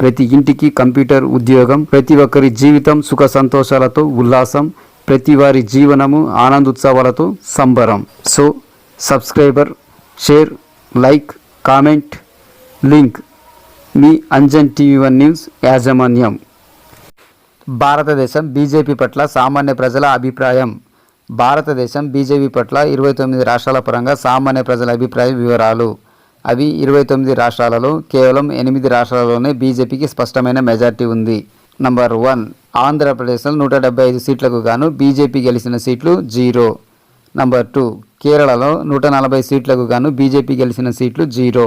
ప్రతి ఇంటికి కంప్యూటర్ ఉద్యోగం ప్రతి ఒక్కరి జీవితం సుఖ సంతోషాలతో ఉల్లాసం ప్రతి వారి జీవనము ఆనందోత్సవాలతో సంబరం. So subscriber share like comment link. మీ అంజన్ టీవీ వన్ న్యూస్ యాజమాన్యం. భారతదేశం బీజేపీ పట్ల సామాన్య ప్రజల అభిప్రాయం. భారతదేశం బీజేపీ పట్ల ఇరవై తొమ్మిది రాష్ట్రాల పరంగా సామాన్య ప్రజల అభిప్రాయ వివరాలు. అవి ఇరవై తొమ్మిది రాష్ట్రాలలో కేవలం ఎనిమిది రాష్ట్రాలలోనే బీజేపీకి స్పష్టమైన మెజార్టీ ఉంది. నంబర్ వన్ ఆంధ్రప్రదేశ్లో నూట డెబ్బై ఐదు సీట్లకు గాను బీజేపీ గెలిచిన సీట్లు జీరో. నంబర్ టూ కేరళలో నూట నలభై సీట్లకు గాను బీజేపీ గెలిచిన సీట్లు జీరో.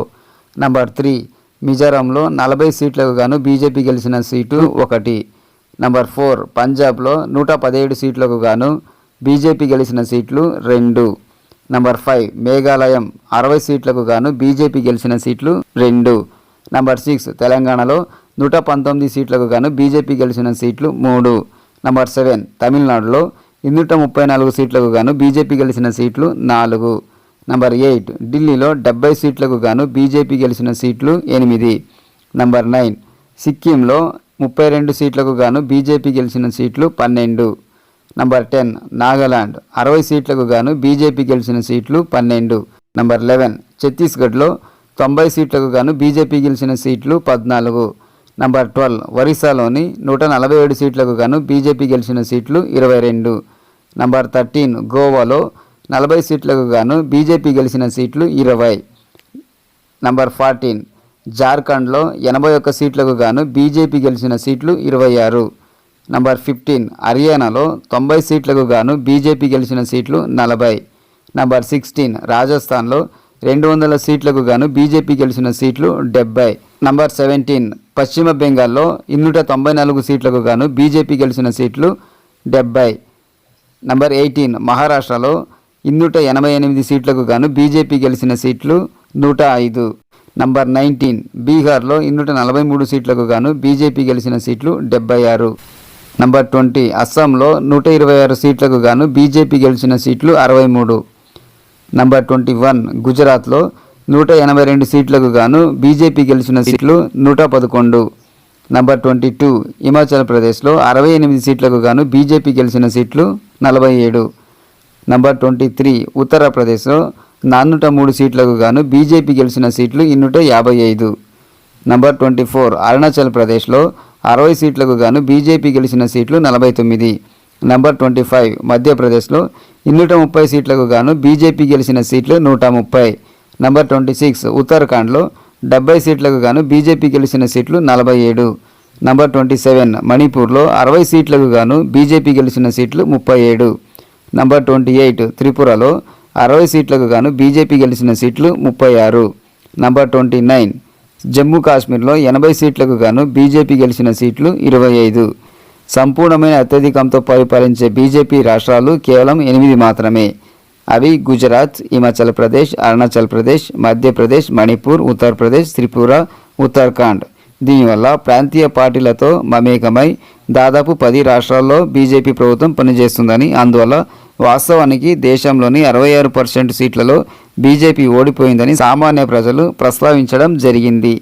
నంబర్ త్రీ మిజోరంలో నలభై సీట్లకు గాను బీజేపీ గెలిచిన సీటు ఒకటి. నంబర్ ఫోర్ పంజాబ్లో నూట పదిహేడు సీట్లకు గాను బీజేపీ గెలిచిన సీట్లు రెండు. నంబర్ ఫైవ్ మేఘాలయం అరవై సీట్లకు గాను బీజేపీ గెలిచిన సీట్లు రెండు. నంబర్ సిక్స్ తెలంగాణలో నూట పంతొమ్మిది సీట్లకు గాను బీజేపీ గెలిచిన సీట్లు మూడు. నంబర్ సెవెన్ తమిళనాడులో ఇన్నూట ముప్పై నాలుగు సీట్లకు గాను బీజేపీ గెలిచిన సీట్లు నాలుగు. నంబర్ ఎయిట్ ఢిల్లీలో డెబ్బై సీట్లకు గాను బీజేపీ గెలిచిన సీట్లు ఎనిమిది. నంబర్ నైన్ సిక్కింలో ముప్పై రెండు సీట్లకు గాను బీజేపీ గెలిచిన సీట్లు పన్నెండు. నంబర్ టెన్ నాగాలాండ్ అరవై సీట్లకు గాను బీజేపీ గెలిచిన సీట్లు పన్నెండు. నంబర్ లెవెన్ ఛత్తీస్గఢ్లో తొంభై సీట్లకు గాను బీజేపీ గెలిచిన సీట్లు పద్నాలుగు. నంబర్ ట్వెల్వ్ ఒరిస్సాలోని నూట నలభై ఏడు సీట్లకు గాను బీజేపీ గెలిచిన సీట్లు ఇరవై రెండు. నంబర్ థర్టీన్ గోవాలో నలభై సీట్లకు గాను బీజేపీ గెలిచిన సీట్లు ఇరవై. నంబర్ ఫార్టీన్ జార్ఖండ్లో ఎనభై ఒక్క సీట్లకు గాను బీజేపీ గెలిచిన సీట్లు ఇరవై ఆరు. నంబర్ ఫిఫ్టీన్ హర్యానాలో తొంభై సీట్లకు గాను బీజేపీ గెలిచిన సీట్లు నలభై. నంబర్ సిక్స్టీన్ రాజస్థాన్లో రెండు వందల సీట్లకు గాను బీజేపీ గెలిచిన సీట్లు డెబ్బై. నంబర్ సెవెంటీన్ పశ్చిమ బెంగాల్లో ఇన్నూట తొంభై నాలుగు సీట్లకు గాను బీజేపీ గెలిచిన సీట్లు డెబ్బై. నంబర్ ఎయిటీన్ మహారాష్ట్రలో ఇన్నూట ఎనభై ఎనిమిది సీట్లకు గాను బీజేపీ గెలిచిన సీట్లు నూట ఐదు. నంబర్ నైన్టీన్ బీహార్లో ఇన్నూట నలభై మూడు సీట్లకు గాను బీజేపీ గెలిచిన సీట్లు డెబ్బై ఆరు. నంబర్ ట్వంటీ అస్సాంలో నూట ఇరవై ఆరు సీట్లకు గాను బీజేపీ గెలిచిన సీట్లు అరవై మూడు. నంబర్ ట్వంటీ వన్ గుజరాత్లో నూట ఎనభై రెండు సీట్లకు గాను బీజేపీ గెలిచిన సీట్లు నూట పదకొండు. నంబర్ ట్వంటీ టూ హిమాచల్ ప్రదేశ్లో అరవై ఎనిమిది సీట్లకు గాను బీజేపీ గెలిచిన సీట్లు నలభై ఏడు. నంబర్ ట్వంటీ త్రీ ఉత్తరప్రదేశ్లో నాన్నూట మూడు సీట్లకు గాను బీజేపీ గెలిచిన సీట్లు ఇన్నూట యాభై ఐదు. నంబర్ ట్వంటీ ఫోర్ అరుణాచల్ ప్రదేశ్లో అరవై సీట్లకు గాను బీజేపీ గెలిచిన సీట్లు నలభై తొమ్మిది. నంబర్ ట్వంటీ ఫైవ్ మధ్యప్రదేశ్లో ఇన్నూట ముప్పై సీట్లకు గాను బీజేపీ గెలిచిన సీట్లు నూట ముప్పై. నంబర్ ట్వంటీ సిక్స్ ఉత్తరాఖండ్లో డెబ్బై సీట్లకు గాను బీజేపీ గెలిచిన సీట్లు నలభై ఏడు. నంబర్ ట్వంటీ సెవెన్ మణిపూర్లో అరవై సీట్లకు గాను బీజేపీ గెలిచిన సీట్లు ముప్పై ఏడు. నంబర్ ట్వంటీ ఎయిట్ త్రిపురలో అరవై సీట్లకు గాను బీజేపీ గెలిచిన సీట్లు ముప్పై ఆరు. నంబర్ ట్వంటీ నైన్ జమ్మూ కాశ్మీర్లో ఎనభై సీట్లకు గాను బీజేపీ గెలిచిన సీట్లు ఇరవై ఐదు. సంపూర్ణమైన అత్యధికంతో పరిపాలించే బీజేపీ రాష్ట్రాలు కేవలం ఎనిమిది మాత్రమే. అవి గుజరాత్ హిమాచల్ ప్రదేశ్ అరుణాచల్ ప్రదేశ్ మధ్యప్రదేశ్ మణిపూర్ ఉత్తరప్రదేశ్ త్రిపుర ఉత్తరాఖండ్. దీనివల్ల ప్రాంతీయ పార్టీలతో మమేకమై దాదాపు పది రాష్ట్రాల్లో బీజేపీ ప్రభుత్వం పనిచేస్తుందని అందువల్ల వాస్తవానికి దేశంలోని అరవై ఆరు పర్సెంట్ సీట్లలో బీజేపీ ఓడిపోయిందని సామాన్య ప్రజలు ప్రస్తావించడం జరిగింది.